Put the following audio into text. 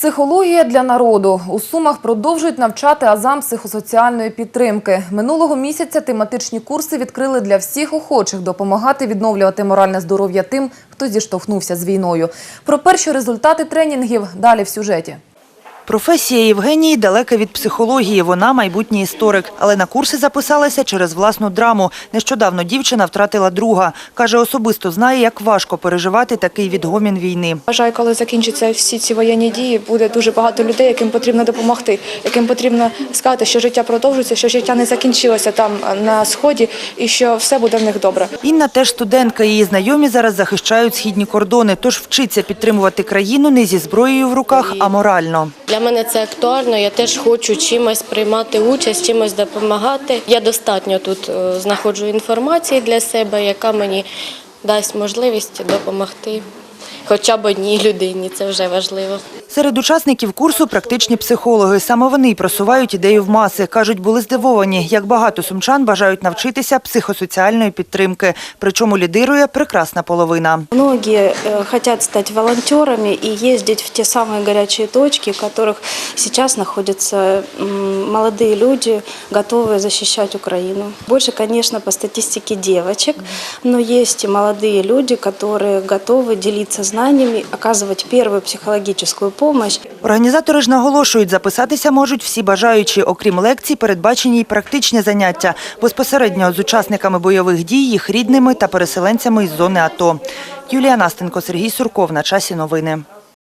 Психологія для народу. У Сумах продовжують навчати азам психосоціальної підтримки. Минулого місяця тематичні курси відкрили для всіх охочих допомагати відновлювати моральне здоров'я тим, хто зіштовхнувся з війною. Про перші результати тренінгів далі в сюжеті. Професія Євгенії далека від психології. Вона майбутній історик. Але на курси записалася через власну драму. Нещодавно дівчина втратила друга. Каже, особисто знає, як важко переживати такий відгомін війни. Вважаю, коли закінчаться всі ці воєнні дії, буде дуже багато людей, яким потрібно допомогти, яким потрібно сказати, що життя продовжується, що життя не закінчилося там на сході, і що все буде в них добре. Інна теж студентка. Її знайомі зараз захищають східні кордони, тож вчиться підтримувати країну не зі зброєю в руках, а морально. Для мене це актуально. Я теж хочу чимось приймати участь, чимось допомагати. Я достатньо тут е, знаходжу інформації для себе, яка мені дасть можливість допомогти хоча б одній людині. Це вже важливо. Серед учасників курсу практичні психологи. Саме вони й просувають ідею в маси. Кажуть, були здивовані, як багато сумчан бажають навчитися психосоціальної підтримки. Причому лідирує прекрасна половина. Многие э, хотят стать волонтерами и ездить в те самые горячие точки, в которых сейчас находятся м, молодые люди, готовые защищать Украину. Больше, конечно, по статистике девочек, но есть и молодые люди, которые готовы делиться знаниями, оказывать первую психологическую допомогу помощь. Організатори ж наголошують, записатися можуть всі бажаючі. Окрім лекцій, передбачені й практичні заняття безпосередньо з учасниками бойових дій, їх рідними та переселенцями із зони АТО. Юлія Настенко, Сергій Сурков. На часі новини.